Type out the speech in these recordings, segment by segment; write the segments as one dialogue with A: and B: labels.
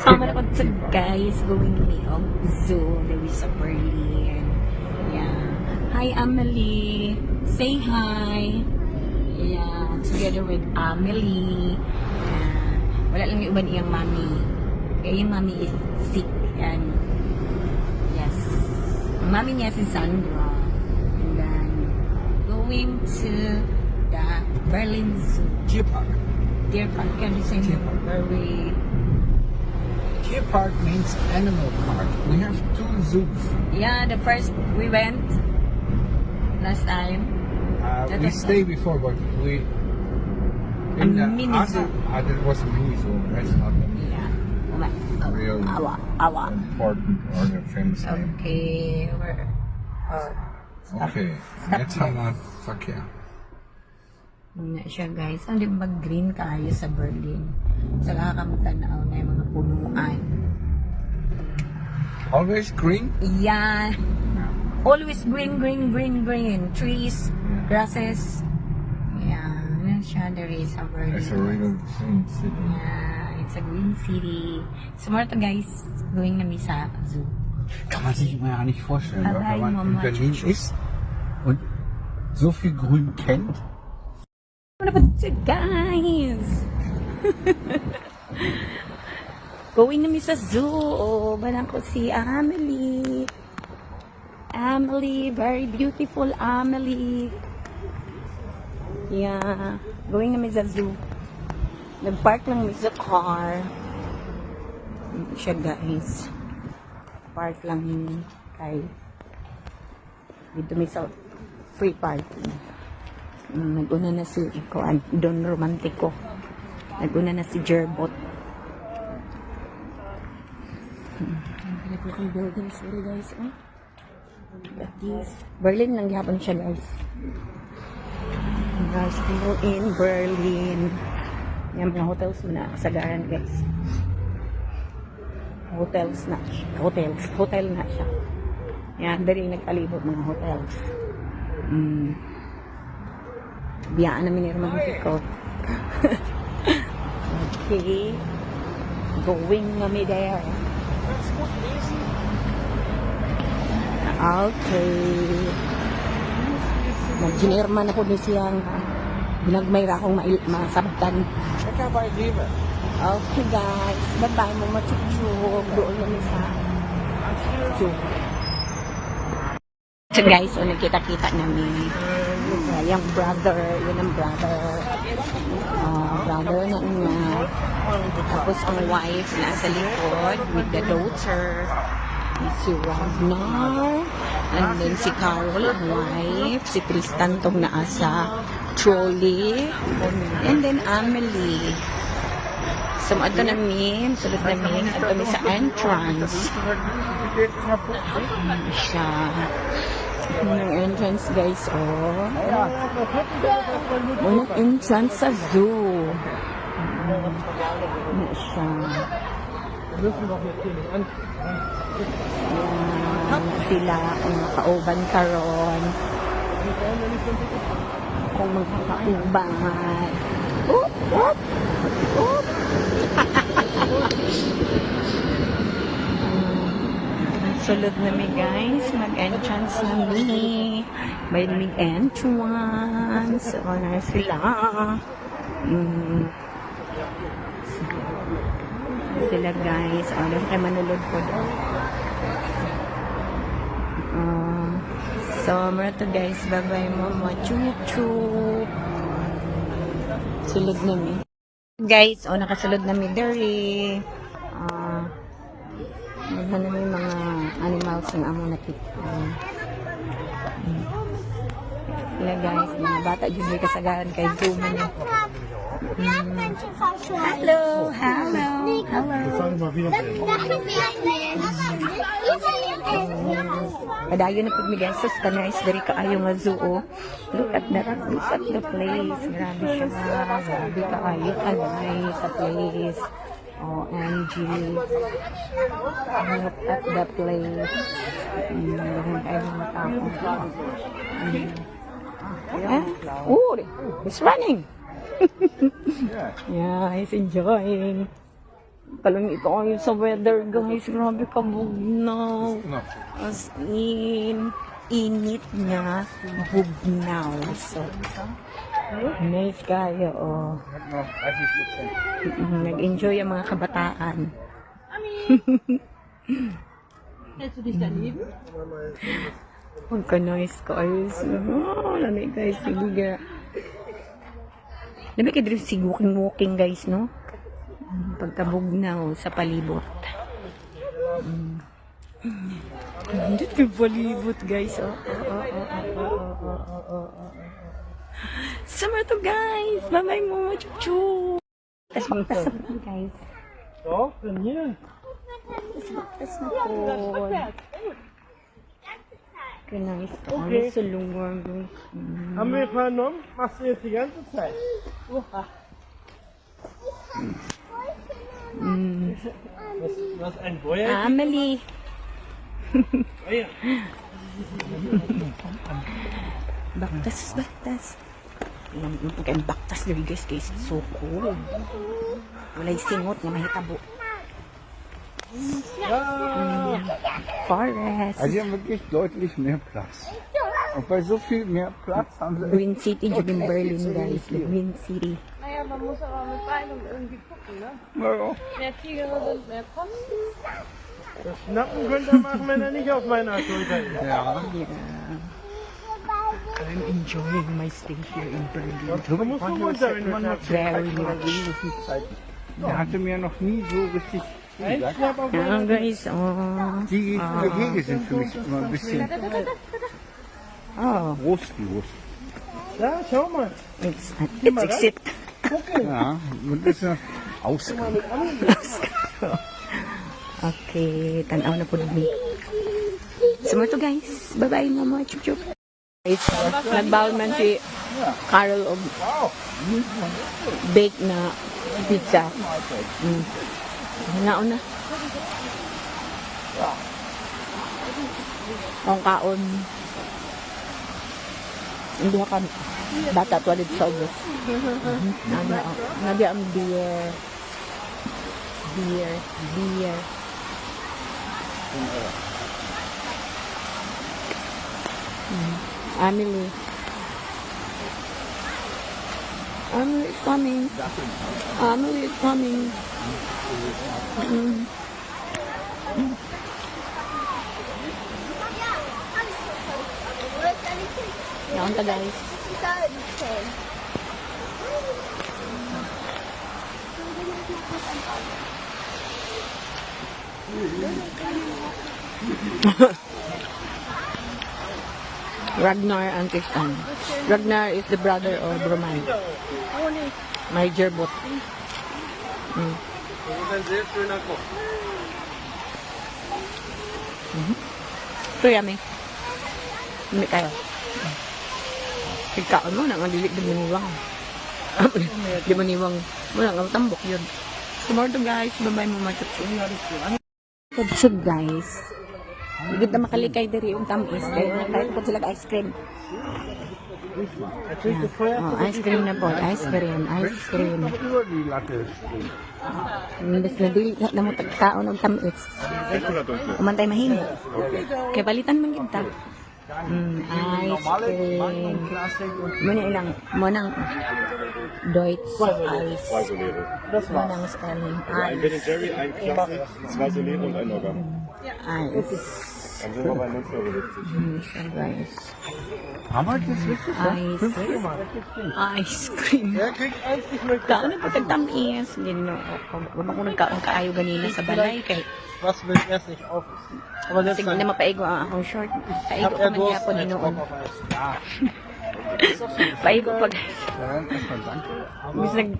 A: Sama na ko sa guys going me of oh, zoo. There is a Berlin. Yeah. Hi, Amelie. Say hi. Yeah. Together with Amelie. Yeah. Wala lang yung iba niyang mami. Kaya yung mami is sick. And yes. Ang mami niya si Sandra. And then going to the Berlin Zoo.
B: Deer Park.
A: Deer Park. Can you say
B: Deer Park.
A: very
B: Deer Park means animal park. We have two zoos.
A: Yeah, the first we went last time.
B: Uh,
A: That
B: we stayed before, but we.
A: A mini zoo.
B: Uh, there was a mini zoo. That's not the
A: Yeah. Oh
B: Real.
A: Awa. Awa.
B: important or the famous name.
A: Okay. We're, oh.
B: Okay.
A: Stop
B: Let's have a Sakya.
A: Muna siya guys. Ang di ba green kayo sa Berlin? Sa nakakamtanaw na yung mga punuan.
B: Always green.
A: Yeah. Always green, green, green, green. Trees, grasses. Yeah. Ano siya? There is a Berlin.
B: It's a real green city.
A: Yeah, it's a green city. So, to guys, going kami sa zoo.
B: Kann man sich immer ja nicht vorstellen, wa? Wenn man in Berlin ist und so viel Grün kennt.
A: Ano ba guys? Going namin sa zoo. Oh, balang ko si Amelie. Amelie, very beautiful Amelie. Yeah, going namin sa zoo. Nag-park lang kami sa car. Yun Siya guys. Park lang kay dito may sa free parking. Mm, Nag-una na si Kuan, Don Romantico. Nag-una na si Jerbot. Hmm. Ang pinagpapang buildings nila guys. This, Berlin lang gihapon siya guys. Guys, still in Berlin. Yan mga hotels na kasagaran guys. Hotels na siya. Hotels. Hotel na siya. Yan, dari nagkalibot mga hotels. Mm. Biyaan namin ni Romantico. okay. Going kami there. Okay. Nag-ginirman ako ni siyang binagmayra akong mail- masabtan. Okay guys, bye-bye mo machuchug. Doon kami sa zoo. So guys, so nagkita-kita namin. Yung brother, yun ang brother. Uh, brother na niya. Tapos ang wife nasa likod with the daughter. Si Ragnar. And then si Carol, ang wife. Si Tristan tong naasa trolley. And then Amelie. So, ato namin, sulod namin, ato kami sa entrance. Ayan siya. Yung entrance, guys, oh. Muna entrance sa zoo. Ayan siya. Ayan, sila ang makauban karon. Kung magkakauban. Oop, oop, oop. Sulod na mi guys, mag-entrance na mi. May mag-entrance. O na sila. Mm. Sila guys. O, na kayo manulod po doon. Uh, so, mara to guys. Bye-bye mama. Chup chup. Sulod na mi. Guys, o nakasulod na mi dere. Naghan na may mga animals na amo nakita. Mm. Sila guys, mga bata dyan may kasagaran kay Zoom niya. Mm. Hello, hello, hello. Padayon na po mi guys, sus kanais dari kaayo nga zoo. oh. Look at that, look at the place. Grabe siya. Grabe kaayo kanay sa place. Oh, Angie. Look at the place. Mm, Meron tayo mga tao. Eh? Oh, he's running. yeah, he's enjoying. Kalamig kayo sa weather, guys. Grabe kabugnaw.
B: No.
A: As in, init niya, bugnaw. So, Maze kayo, oh. Nag-enjoy ang mga kabataan.
C: Kennst du dich daneben?
A: Pagka-nice ka, ayos. Oh, lamig guys, sige ga. Lamig ka dito si walking-walking guys, no? Pagkabog na, oh, sa palibot. Mm. Dito palibot guys, oh. Oh, oh, oh, oh, oh, oh, oh, oh. oh. Summer to guys! Bye-bye mo, chuchu! Tas magtas na guys.
B: Doch, trainieren.
A: Tas na po. Nice. Okay. Ano guys? Mm.
B: Haben wir vernommen? Machst du jetzt die ganze Zeit?
A: Mm.
B: Was, was ein Boyer?
A: Amelie.
B: Boyer.
A: Baktas, baktas. Ayan, yung pagkain baktas dali guys, guys. So cool. Walay singot nga mahitabo.
B: Ja.
A: Forest.
D: Also sie haben wirklich deutlich mehr Platz. Und bei so viel mehr Platz haben sie
A: Green City, in Berlin guys. Green City.
C: Naja, man muss aber mit beidem irgendwie gucken, ne?
D: Ja,
C: Mehr Tiere sind mehr Kosten.
B: Das Schnappen könnte er machen, wenn er nicht auf meiner Schulter ist.
D: ja.
A: Yeah. I'm enjoying my stay here in Berlin. Very much. Ja, guys, ah. oh.
D: Die Gehege sind für mich immer ein bisschen ah. rostlos.
B: Ja, schau mal.
A: Jetzt, jetzt exit.
D: Ja, und ist ja Ausgang.
A: okay, tanaw na po namin. Sumato guys. Bye-bye, mama. Chup-chup nagbaon man si Carol og bake na pizza. Mm. Naon na. Ang kaon. Hindi ka bata tuwalit sa ubos. Nabi, nabi ang beer. Beer. Beer. Mm. Emily, Emily is coming. Emily is coming. Mm. Mm. Yan ka guys. Mm. Ragnar and Tristan. Ragnar is the brother of Roman. Major Bot. Mm.
B: schöner Koch.
A: So yummy. Hindi kayo. Ikaon mo, nang dili di maniwang. di maniwang. Mo nang tambok yun. Tomorrow to guys. Bye-bye mo matuto. So guys. Gud na makalikay diri yung tamis. Kaya po sila ice cream.
B: Gefeuert.
A: Oh, ice cream na po. Ice cream. Ice cream. Imbes na dili na mo tagtaon og tamis. Umantay mahimo. Kaya balitan man kita. Mm, ice cream. Muna ilang, munang Deutsch
B: Eis.
A: Munang
E: Scanning Eis.
A: Ein
E: Vinegeri, ein zwei Solero und ein Nogger. Eis.
A: Juice and rice.
D: How much is this?
A: Ice cream.
B: Ice cream. Kaano pa
A: tagtamis? Ginoo oh, oh, ko. Wala ko nagkaayo ganina sa balay kay
B: was will er sich auf. Aber das
A: Sige na mapaigo ang akong short. Paigo ko man yapon inoon. Paigo pag... Bis nag...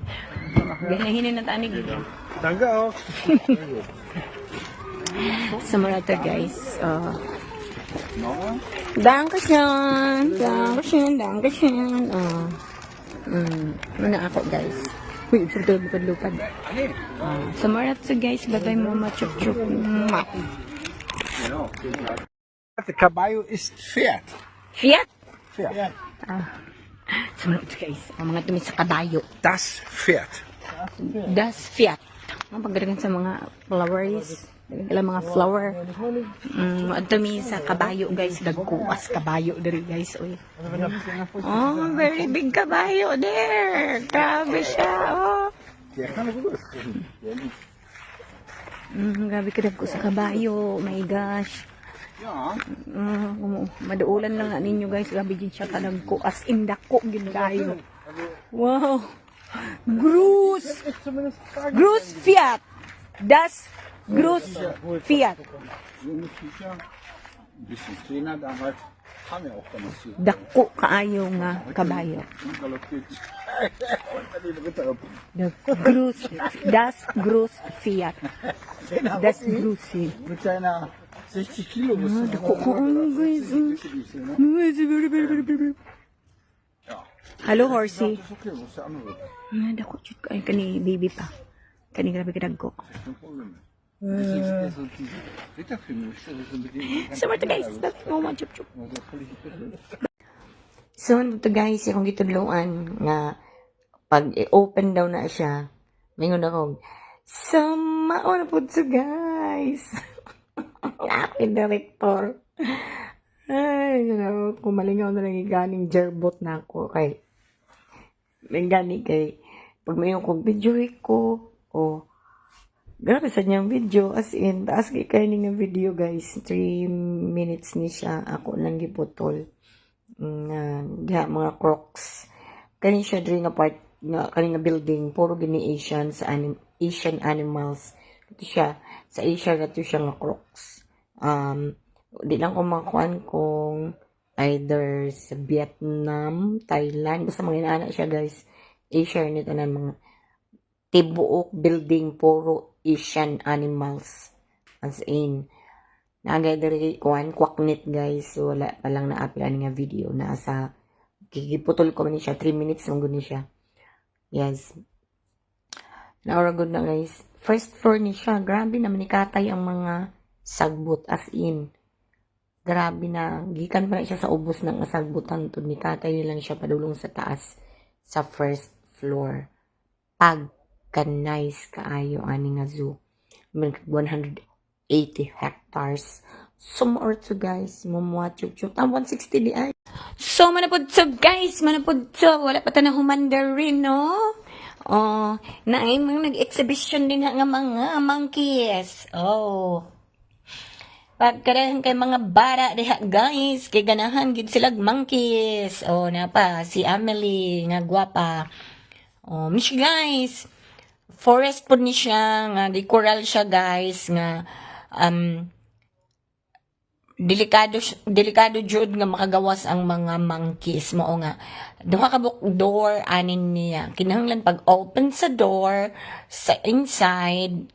A: Ganahinan na tanig. Tanga oh. Samurata guys. Oh. Dankeschön. Dankeschön. Dankeschön. Oh. Mm, muna ako guys. Uy, ito bukod lupad. Oh. Samurata guys. Bye-bye mama. Chup
D: The Kabayo is Fiat.
A: Fiat?
D: Fiat.
A: Ah. Sumunod guys, ang mga tumit sa kabayo.
D: Das Fiat.
A: Das Fiat. Ang pagdagan sa mga flowers. Dagang mga flower. Mm, adto mi sa kabayo guys, dagkuas kabayo diri guys. Uy. Oh, very big kabayo there. Grabe siya. Oh. Mm, grabe ka ko sa kabayo. Oh my gosh.
D: Ja.
A: Mm, maduulan lang ninyo guys. Grabe din siya kadagko. As in. Wow. Gross. Gross Fiat. Das Gross Fiat.
D: Haben wir auch damals hier.
A: Dako kaayo nga kabayo. The Gross, das Gross Fiat. Das Gross Fiat.
D: Mit seiner 60 Kilo
A: dako ko.
D: Ja.
A: Hello, horsey. Ah, dako chut ka. Ay, kani baby pa. Kani grabe ka dagko. Warte guys. That's no man chup chup.
D: Also völlig irre.
A: So, ano to guys, akong gitudloan nga pag i-open daw na siya, mingon ako, sama na po guys. Aking director. Ay, you know, kumalingaw na lang ganing jerbot na ako kay may gani kay pag may kong video ko o grabe sa niyang video. As in taas kay kay nga video guys. 3 minutes ni siya. Ako lang giputol. Nga diha mga crocs kani siya diri nga part nga kani nga building. Puro gini Asian sa anim, Asian animals. Ito siya. Sa Asia na to siya nga crocs um di lang ko makuan kung either sa Vietnam Thailand basta mga inaana siya guys. Asia ni tanan mga tibuok building puro Asian animals. As in Nagay diri kuan kwaknit guys. So wala pa lang na-upload nga video. Na sa kikiputol ko man siya. 3 minutes lang gud siya. Yes. Naura good na guys. First floor ni siya. Grabe naman ni katay ang mga sagbot. As in grabe na. Gikan pa na siya sa ubos ng asagbutan to ni katay nilang siya padulong sa taas sa first floor pagka nice kaayo ani nga zoo May 180 hectares. So, more to guys. Mumuha chup chup. Ang 160 di ay. So, manapod to guys. Manapod to. Wala pa tanang humanda rin, no? Oh, naay mga nag-exhibition din nga mga monkeys. Oh. Pagkarahan kay mga bara diha guys, kay ganahan gid sila monkeys. Oh, na pa si Amelie nga gwapa. Oh, mish guys forest po ni siya nga di coral siya guys nga um delikado delikado jud nga makagawas ang mga monkeys. Mao nga duha ka door anin niya. Kinahanglan pag open sa door sa inside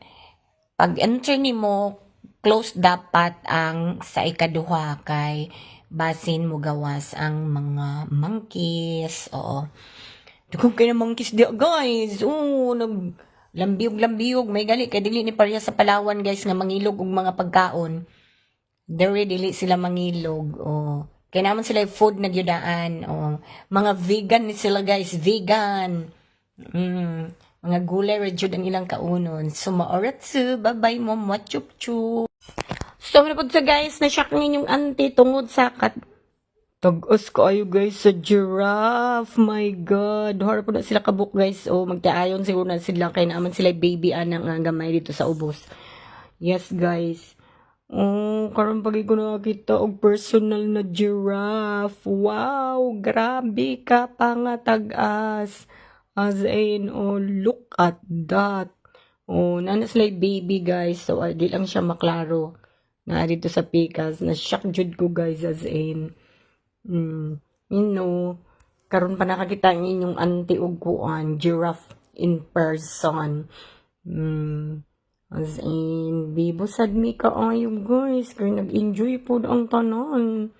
A: pag enter nimo close dapat ang sa ikaduha kay basin mo gawas ang mga monkeys. Oo. Dugong kayo ng monkeys di guys. Oo, nag lambiyog-lambiyog. May gali kay dili ni pareha sa Palawan guys nga mangilog og mga pagkaon. Dere dili sila mangilog. Oh. Kaya naman sila food na gyudaan. Oh. Mga vegan ni sila guys, vegan. Mm. Mga gulay jud ang ilang kaunon. So maoratsu, bye-bye mo, chup So, po sa guys, na-shock ninyong auntie tungod sa kat Tag-os ko ayo guys sa giraffe. My God. Harap po na sila kabuk guys. O magtaayon siguro na sila. Kaya naman sila baby anang nga gamay dito sa ubos. Yes guys. Oh, karon pagi ko nakakita og personal na giraffe. Wow, grabe ka pa nga tag-as. As in, oh, look at that. Oh, nana sila yung baby guys. So, uh, di lang siya maklaro. Na dito sa pikas. Na-shock jud ko guys as in. Mm, you know, karon pa nakakita ang inyong auntie og kuan, giraffe in person. Mm, as in, bibo sad mi ka ayo guys, kay nag-enjoy po ang tanan.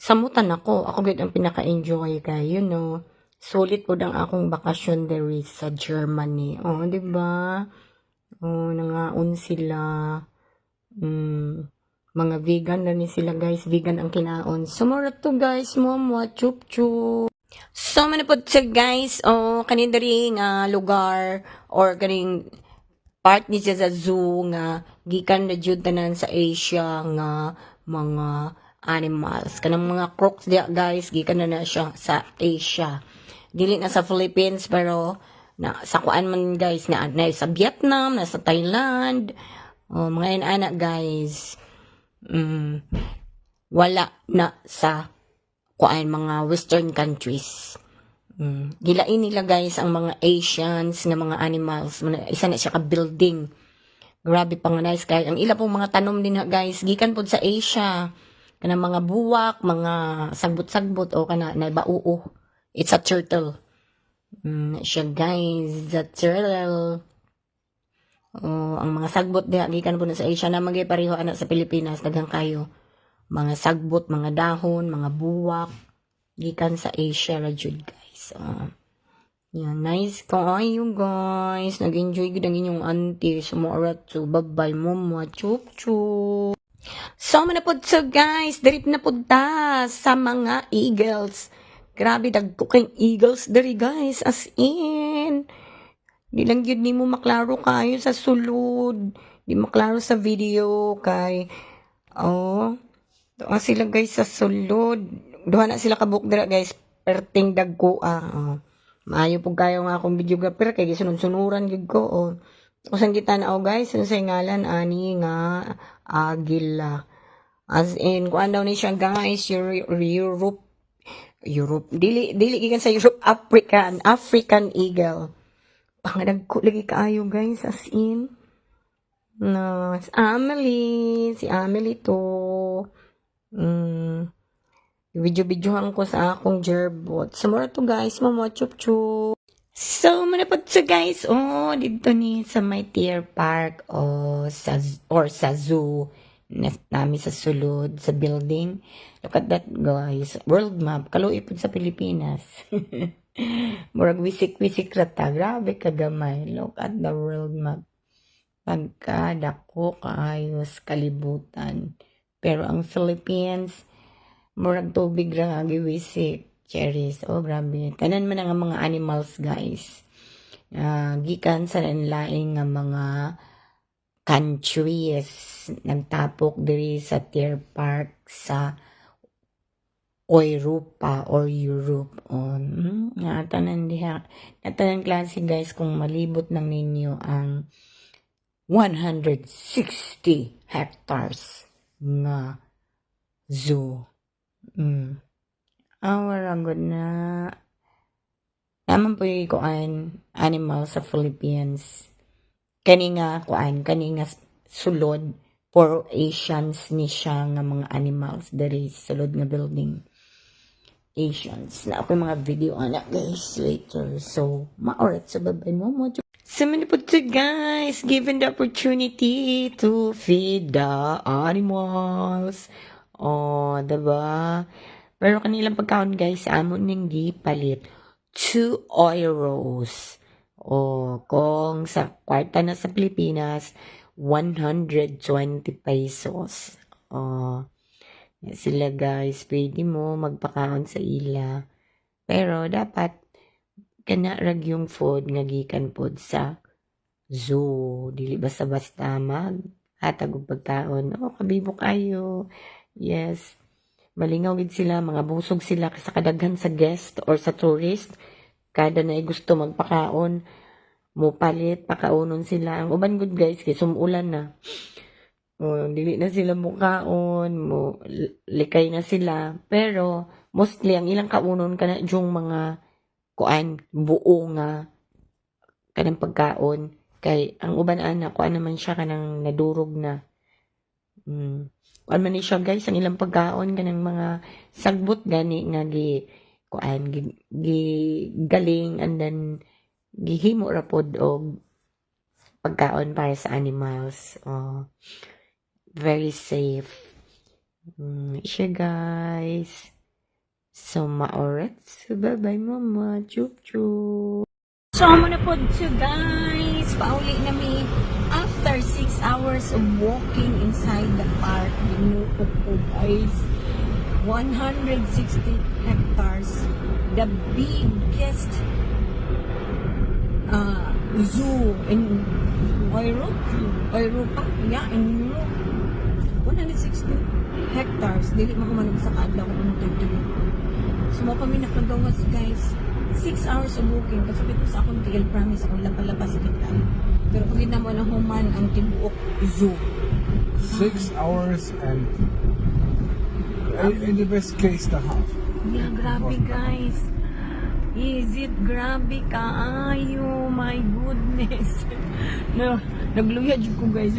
A: Samutan ako, ako gid ang pinaka-enjoy kay, you know. Sulit po ang akong bakasyon dere sa Germany. Oh, di ba? Oh, nangaon sila. Mm, mga vegan na ni sila guys. Vegan ang kinaon. Sumura to guys. Mo chup chup. So man po siya guys. Oh kanin nga lugar or kaning part ni sa zoo nga gikan na jud tanan sa Asia nga mga animals. Kanang mga crocs dia guys gikan na na siya sa Asia. Dili na sa Philippines pero na sa kuan man guys na, na sa Vietnam na sa Thailand. Oh, mga anak guys mm, wala na sa kuan mga western countries Mm. Gilain nila guys ang mga Asians nga mga animals. Isa na siya ka building. Grabe pa nga nice guys. Ang ila pong mga tanom din guys. Gikan po sa Asia. Kanang mga buwak, mga sagbot-sagbot o kana na bauo. It's a turtle. Mm, siya guys. The turtle. Oh, ang mga sagbot diha gikan po sa Asia na magay pareho anak sa Pilipinas daghang kayo. Mga sagbot, mga dahon, mga buwak gikan sa Asia ra jud guys. Ah. yan, nice kayo guys. Nag-enjoy gud ang inyong auntie. Sumarat so bye-bye mama. Chup chup. So man pod so guys, dirip na pod ta sa mga eagles. Grabe dagko kay eagles diri guys as in. Di lang yun ni mo maklaro kayo sa sulod. Di maklaro sa video kay oh Doon sila guys sa sulod. Duha na sila kabuk dira guys. Perting dagko ah. Oh. Maayo po kayo nga akong videographer kay gisunod-sunuran gid ko. Oh. Usang kita na oh guys, ano sa ngalan ani nga Agila. As in, kuan daw ni siya guys, Euro- Europe Europe dili dili gikan sa Europe African African eagle. Pangadagko lagi kaayo guys as in. No, si Amelie, si Amelie to. Mm. Video-videohan ko sa akong gerbot. So, mura to guys, mama chup chup. So, manapag sa guys, oh, dito ni sa may deer park, oh, sa, or sa zoo, na, sa sulod, sa building. Look at that, guys. World map, kaluipod sa Pilipinas. Murag wisik-wisik rata. Grabe kagamay. Look at the world map. Pagkadako, kaayos, kalibutan. Pero ang Philippines, murag tubig ra nga giwisik. Cherries. Oh, grabe. Tanan man ang mga animals, guys. Ah, gikan sa laing nga mga countries nagtapok diri sa Deer Park sa Europa or Europe on nga tanan diha. Nga tanan klase guys kung malibot lang ninyo ang 160 hectares nga zoo. Mm. Awar agad na. Naman po yung kuan animal sa Philippines. Kani kuan kani nga sulod for Asians ni siya nga mga animals diri sa sulod nga building Asians na ako mga video anak guys later. So maorat sa babay mo mo So many po to guys given the opportunity to feed the animals. Oh diba? Pero kanilang pagkaon guys amon ning gipalit 2 euros. O kung sa kwarta na sa Pilipinas, 120 pesos. O, sila guys, pwede mo magpakaon sa ila. Pero dapat, kana rag yung food nga gikan pod sa zoo. Dili basta-basta mag hatag og pagkaon. O, kabibo kayo. Yes. Malingaw gid sila, mga busog sila sa kadaghan sa guest or sa tourist kada na gusto magpakaon mo palit pakaunon sila ang uban good guys kay sumulan na o, dili na sila mukaon mo li- likay na sila. Pero mostly ang ilang kaunon kana yung mga kuan buo nga kanang pagkaon. Kay ang uban ana kuan naman siya kanang nadurog na. Mm. kuan man ni siya guys ang ilang pagkaon kanang mga sagbot gani nga gi kuan gi, gi galing and then gihimo ra pod og pagkaon para sa animals. Oh very safe. Mm, siya guys. So maorat so bye bye mama. Chup chup. So mo na so guys. Pauli na mi. After 6 hours of walking inside the park We ginuto po guys 160 hectares, the biggest uh, zoo in Europe. Europa. Yeah, in Europe. 160 hectares. Dili mo kumanog sa kaadlaw kung ano tuloy So, mo kami nakagawas, guys. 6 hours of booking. Kasi ko sa akong TL promise, akong lapalapas kita. Pero kung hindi mo na human ang tibuok zoo.
B: Six hours and in, in the best case, the half.
A: Yeah, grabe guys. Is it grabe kaayo? My goodness. no, nagluyad ko guys.